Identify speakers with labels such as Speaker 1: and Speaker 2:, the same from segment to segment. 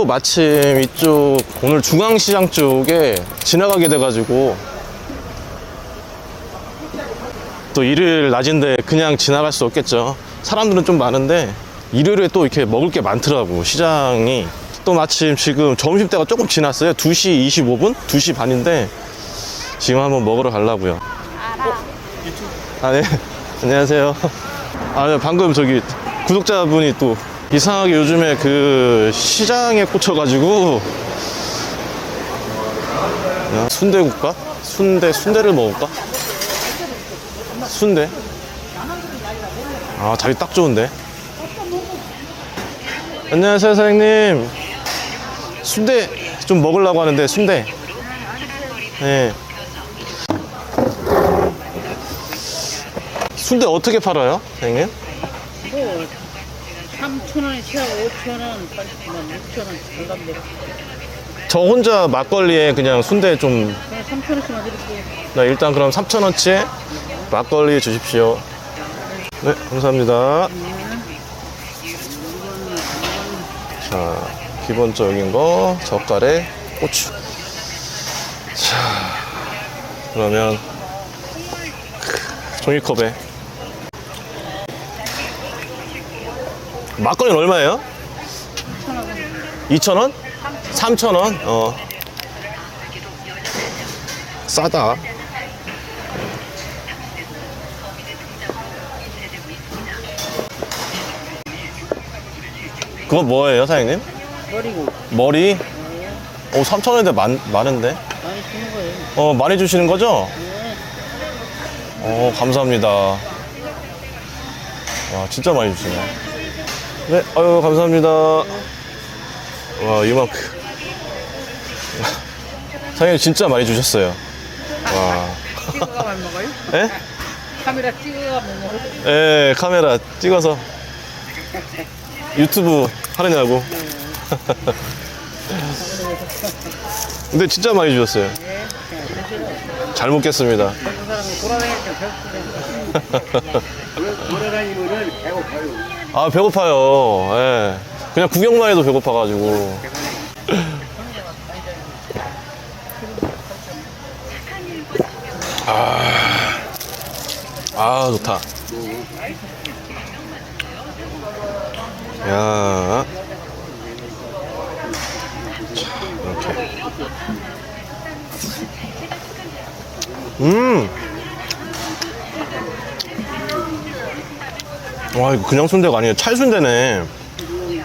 Speaker 1: 또 마침 이쪽 오늘 중앙시장 쪽에 지나가게 돼가지고 또 일요일 낮인데 그냥 지나갈 수 없겠죠. 사람들은 좀 많은데 일요일에 또 이렇게 먹을 게 많더라고 시장이. 또 마침 지금 점심때가 조금 지났어요. 2시 25분? 2시 반인데 지금 한번 먹으러 가려고요. 아, 네. 안녕하세요. 아, 네, 방금 저기 구독자분이 또 이상하게 요즘에 그 시장에 꽂혀가지고 그냥 순대국밥? 순대, 순대를 먹을까? 순대? 아, 자리 딱 좋은데. 안녕하세요, 사장님. 순대 좀 먹으려고 하는데, 순대. 네. 순대 어떻게 팔아요, 사장님?
Speaker 2: 뭐 3,000원에 채워 5,000원, 8,000원, 6,000원 장담대로
Speaker 1: 저 혼자 막걸리에 그냥 순대 좀,
Speaker 2: 그냥 3,000원씩만 드릴게요
Speaker 1: 나 일단 그럼 3,000원치에 막걸리 주십시오. 네, 감사합니다. 자, 기본적인 거, 젓갈에 고추. 자, 그러면 종이컵에 막걸리는 얼마예요? 2,000원? 3,000원? 어. 싸다. 그건 뭐예요, 사장님?
Speaker 2: 버리고
Speaker 1: 머리? 오, 3,000원인데 많, 많은데?
Speaker 2: 많이 주는 거예요
Speaker 1: 어, 많이 주시는 거죠?
Speaker 2: 네.
Speaker 1: 어, 감사합니다. 와, 진짜 많이 주시네. 네, 아유, 감사합니다. 와, 이만큼. 사장님 진짜 많이 주셨어요. 와.
Speaker 2: 찍어가만 먹어요?
Speaker 1: 예?
Speaker 2: 카메라 찍어가만 먹어요?
Speaker 1: 예, 카메라 찍어서 유튜브 하느냐고. 근데 진짜 많이 주셨어요.
Speaker 2: 네 그냥 드시러
Speaker 1: 잘 먹겠습니다.
Speaker 2: 돌아다닐 때
Speaker 3: 돌아다니면은 배고파요.
Speaker 1: 아, 배고파요. 예. 그냥 구경만 해도 배고파가지고. 아, 아, 좋다. 야. 자, 이렇게. 음. 와 이거 그냥 순대가 아니에요. 찰순대네.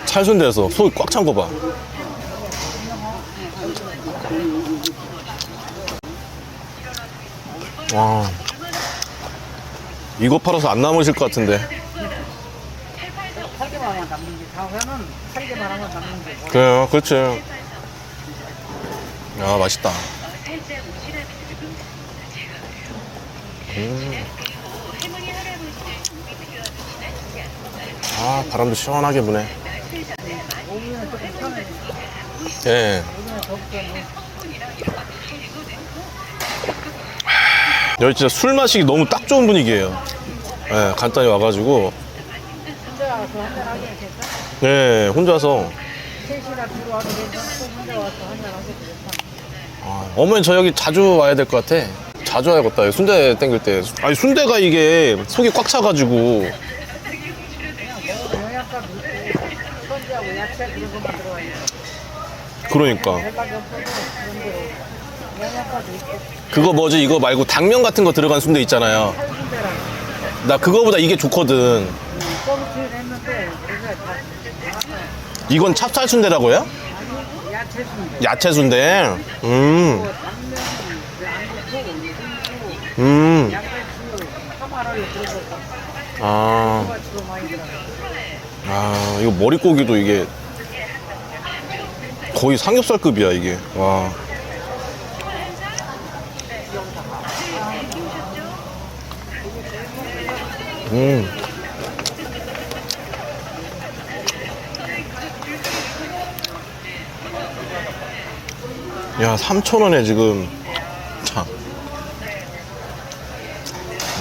Speaker 1: 찰순대에서 속이 꽉 찬 거 봐. 와. 이거 팔아서 안 남으실 것 같은데. 그래요? 그렇지. 야 맛있다. 음. 아 바람도 시원하게 부네 예.
Speaker 2: 편해
Speaker 1: 여기 진짜 술 마시기 너무 딱 좋은 분위기예요. 예, 간단히 와가지고, 예, 혼자서. 아, 어머니 저 여기 자주 와야 될 것 같아. 자주 와야겠다. 순대 땡길 때. 아니, 순대가 이게 속이 꽉 차가지고.
Speaker 2: 영양가도 있고
Speaker 1: 그러니까. 그거 뭐지? 이거 말고 당면 같은 거 들어간 순대 있잖아요. 나 그거보다 이게 좋거든. 이건 찹쌀 순대라고요?
Speaker 2: 야채 순대.
Speaker 1: 음, 음. 아, 아, 이거 머릿고기도 이게 거의 삼겹살급이야, 이게. 와. 음. 야, 3,000원에 지금. 참.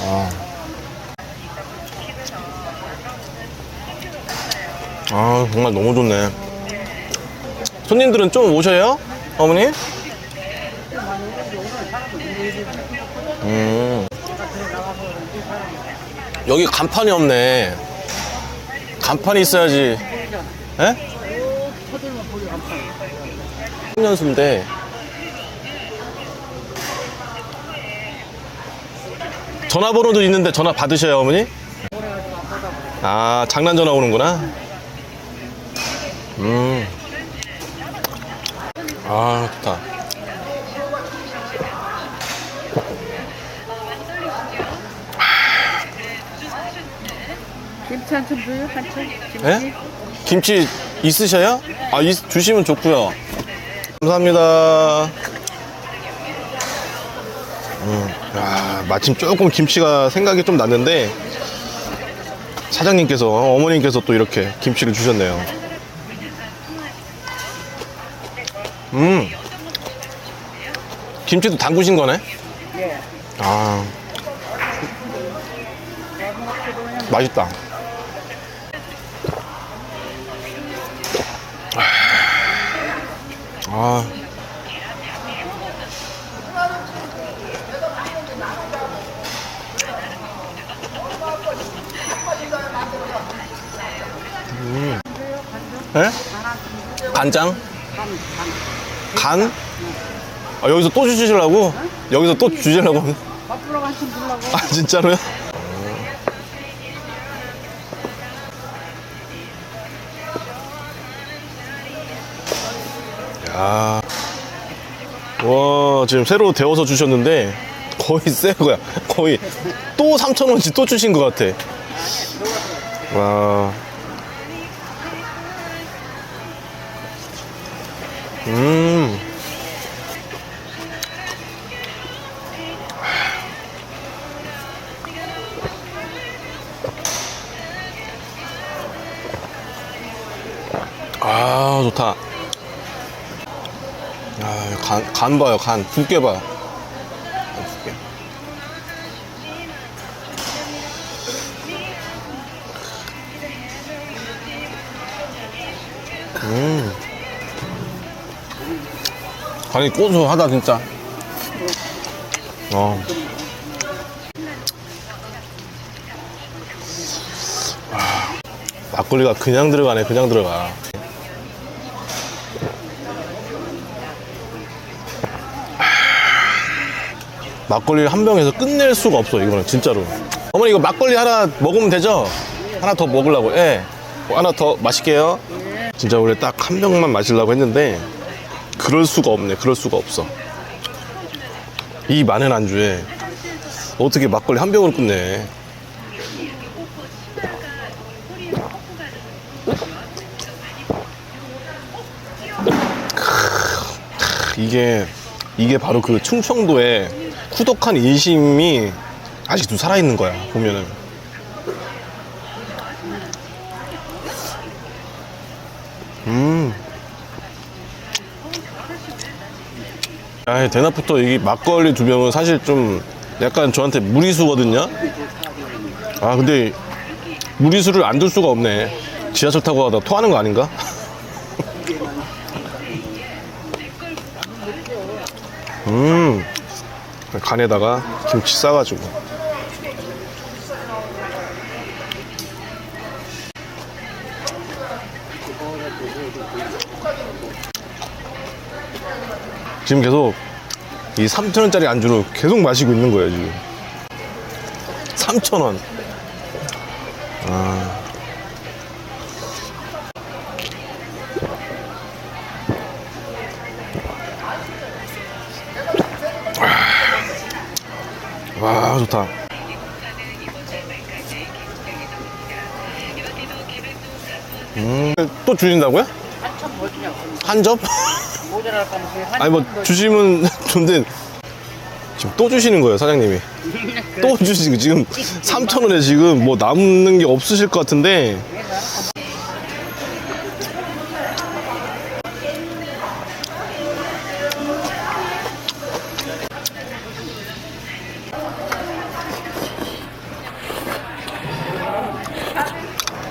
Speaker 1: 아. 아, 정말 너무 좋네. 손님들은 좀 오셔요? 어머니? 음. 여기 간판이 없네. 간판이 있어야지. 에? 년수인데 전화번호도 있는데 전화 받으셔요 어머니? 아 장난 전화 오는구나 음 아 좋다
Speaker 2: 김치 한참 줘요? 한참? 김치?
Speaker 1: 예? 김치 있으셔요? 아 있- 주시면 좋고요 감사합니다 음, 야, 마침 조금 김치가 생각이 좀 났는데 사장님께서 어머님께서 또 이렇게 김치를 주셨네요 음 김치도 담그신 거네?
Speaker 2: 예.
Speaker 1: 아 맛있다 아 음. 예? 간장? 간? 아, 여기서 또 주시려고? 여기서 또 주시려고?
Speaker 2: 밥으로 한참 주려고.
Speaker 1: 아 진짜로요? 야, 와 지금 새로 데워서 주셨는데 거의 새 거야. 거의 또 3천 원씩 또 주신 것 같아. 와. 음. 아 좋다. 아, 간, 간 봐요, 간. 굵게 봐요. 굵게. 음. 간이 고소하다, 진짜. 어. 아, 막걸리가 그냥 들어가네, 그냥 들어가. 막걸리를 한 병에서 끝낼 수가 없어 이거는 진짜로 어머니 이거 막걸리 하나 먹으면 되죠? 하나 더 먹으려고 예 어, 하나 더 마실게요 진짜 원래 딱 한 병만 마시려고 했는데 그럴 수가 없네. 그럴 수가 없어. 이 많은 안주에 어떻게 막걸리 한 병으로 끝내? 크, 이게 이게 바로 그 충청도의 후덕한 인심이 아직도 살아있는 거야 보면은 아, 대낮부터 이 막걸리 두 병은 사실 좀 약간 저한테 무리수거든요. 아, 근데 무리수를 안 둘 수가 없네. 지하철 타고 가다 토하는 거 아닌가? 음, 간에다가 김치 싸가지고. 지금 계속 이 3,000원짜리 안주로 계속 마시고 있는 거예요, 지금. 3,000원. 아. 와, 좋다. 음, 또
Speaker 2: 주냐고.
Speaker 1: 한 점?
Speaker 2: 모자랄 거면서 한
Speaker 1: 아니 뭐 주시면 좋은데 지금 또 주시는 거예요 사장님이. 또 주시고 지금 3천 원에 지금 뭐 남는 게 없으실 것 같은데.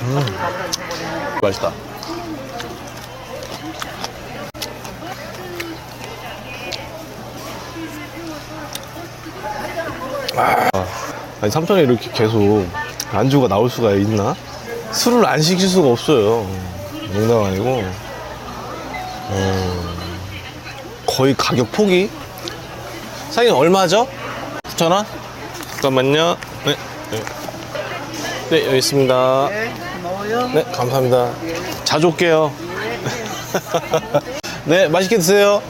Speaker 1: 음, 맛있다 아니 삼촌이 이렇게 계속 안주가 나올 수가 있나? 술을 안 시킬 수가 없어요. 농담 아니고. 음, 거의 가격 폭이 사장님 얼마죠? 9,000원? 잠깐만요. 네. 네. 네, 여기 있습니다.
Speaker 2: 네, 고마워요.
Speaker 1: 네, 감사합니다. 자주 올게요. 네, 맛있게 드세요.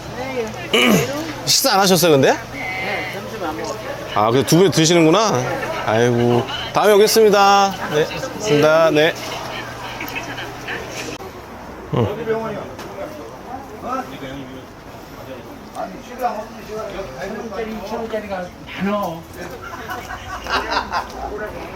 Speaker 1: 식사 안 하셨어요, 근데? 아, 그래 두배 드시는구나. 아이고, 다음에 오겠습니다. 네, 있습니다. 네.